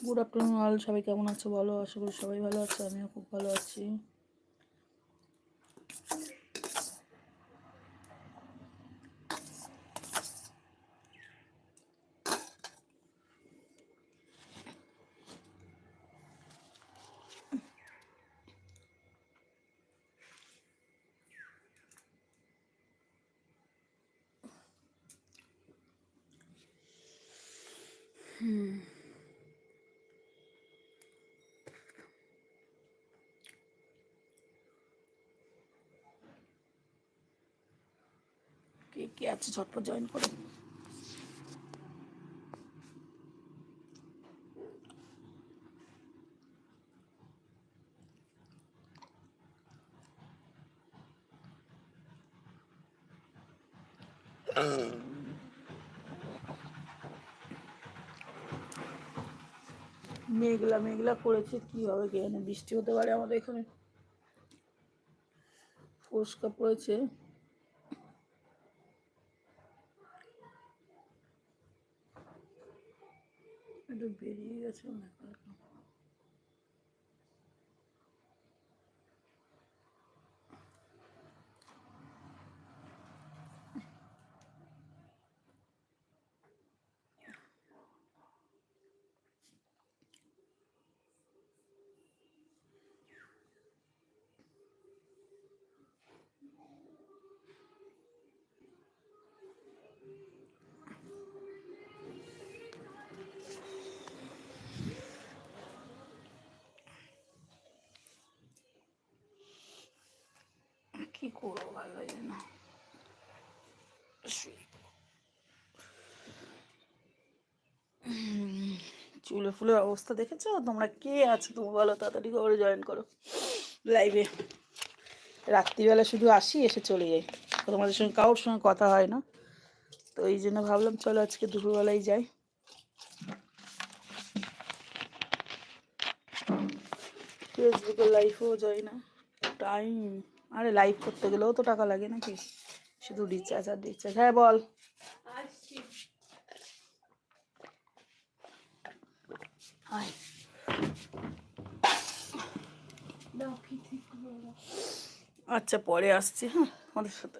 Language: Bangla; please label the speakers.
Speaker 1: গুড আফটারনুন অল সবাই কেমন আছো? বলো আশা করি সবাই ভালো আছে, আমিও খুব ভালো আছি। কে কে আছে ঝটপট জয়েন করো। মেঘলা মেঘলা করেছে, কি হবে কে বৃষ্টি হতে পারে আমাদের এখানে। ফোসকা পড়েছে। একটু বেরিয়ে গেছে মনে হয় কি করব ভালো লাগে না চুলে ফুলের অবস্থা দেখেছ তোমরা কে আছো তুমি বলো তাড়াতাড়ি করে জয়েন করো লাইভে রাত্রিবেলা শুধু আসি এসে চলে যাই তোমাদের সঙ্গে কারোর সঙ্গে কথা হয় না তো এই জন্য ভাবলাম চলো আজকে দুপুরবেলায় যাই ফেসবুকে লাইভেও যাই না টাইম আরে লাইভ করতে গেলেও তো টাকা লাগে নাকি? শুধু রিচার্জ আর রিচার্জ হ্যাঁ বল। আচ্ছা পরে আসছি হ্যাঁ আমাদের সাথে।